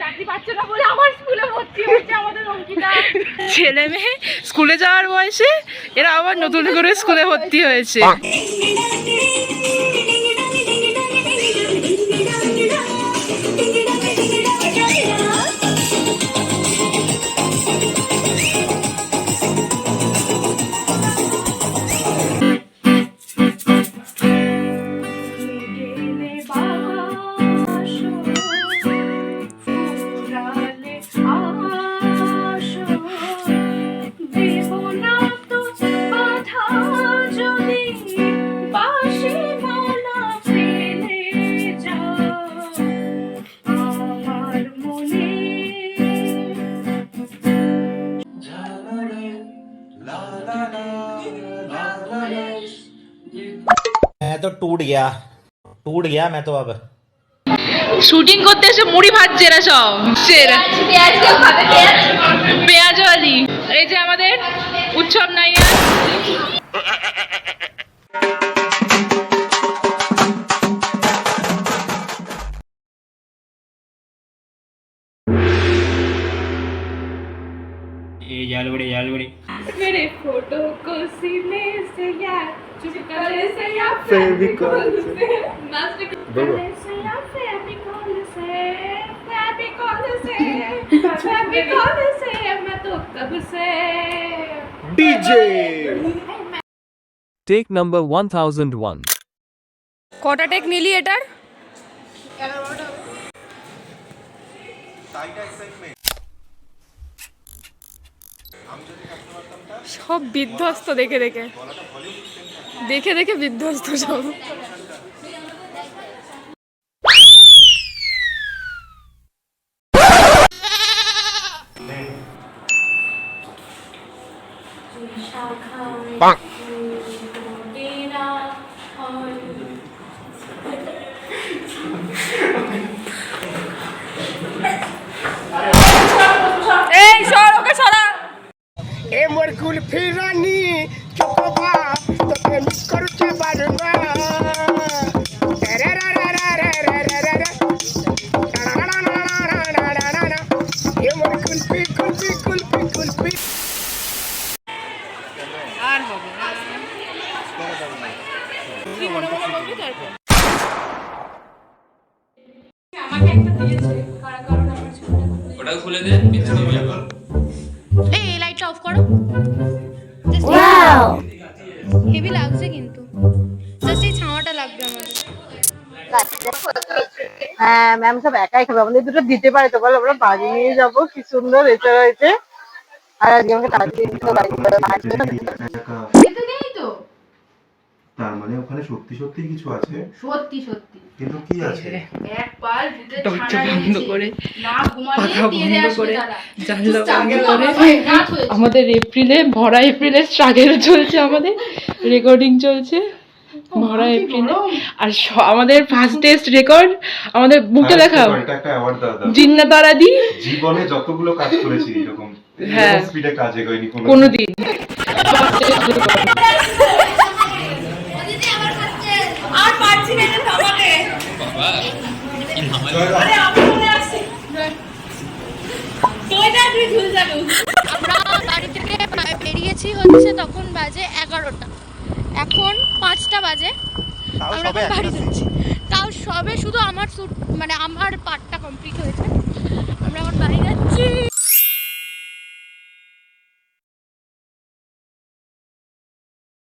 চাকরি পাচ্ছে না বলে? ছেলে মেয়ে স্কুলে যাওয়ার বয়সে এরা আবার নতুন করে স্কুলে ভর্তি হয়েছে। तो टूट गया टूट गया मैं तो अब শুটিং করতে এসে মুড়ি ভাজছে এরা সব সেরা পেঁয়াজ কেউ খাবে পেঁয়াজ পেঁয়াজওয়ালি এই যে আমাদের উৎসব নাইয়া ये जालबड़ी जालबड़ी मेरे फोटो को सीने से या चुपकाले से या फेविकॉल से मास्टर गले से या फेविकॉल से फेविकॉल से फेविकॉल से मैं तो कब से Take number 1001. কটা টেক নিলি এটার সব বিধ্বস্ত দেখে দেখে দেখে দেখে বিধ্বস্ত সব কুলপি কুলপি কুলপি আর হবে এই লাইটটা অফ করো। হেভি লাগছে কিন্তু। জাস্ট এই ছাওয়াটা লাগবে আমাদের। হ্যাঁ ম্যাম সব একাই খাবে। আমাদের দুটো দিতে পারে তো বলো আমরা বাড়ি নিয়ে যাব। কি সুন্দর এটা রয়েছে আর আজকে আমাকে তাড়াতাড়ি দিতে বাড়ি করে তার মানে ওখানে সত্যি সত্যি কিছু আছে? সত্যি সত্যি। কিন্তু কি আছে? এক পাল ছানা বন্ধ করে না ঘুমালে পাখা বন্ধ করে জানলা বন্ধ করে। আমাদের এপ্রিলে ভরা এপ্রিলে স্ট্রাগেল চলছে আমাদের। রেকর্ডিং চলছে। এপ্রিলে আর আমাদের ফার্স্ট টেস্ট রেকর্ড আমাদের বুকে দেখাও এটা একটা অ্যাওয়ার্ড দাও দাও। জিন্না তারা দি জীবনে যতগুলো কাজ করেছি এরকম হ্যাঁ। স্পিডে কাজ এগোয়নি কোনো কোনোদিন। আর পারছি না আরে আমি চলে আসছি। আমরা বাড়ি থেকে প্রায় বেরিয়েছি হচ্ছে তখন বাজে এগারোটা। এখন পাঁচটা বাজে। আমরা বাড়ি যাচ্ছি। তাও সবে শুধু আমার মানে আমার পার্টটা হয়েছে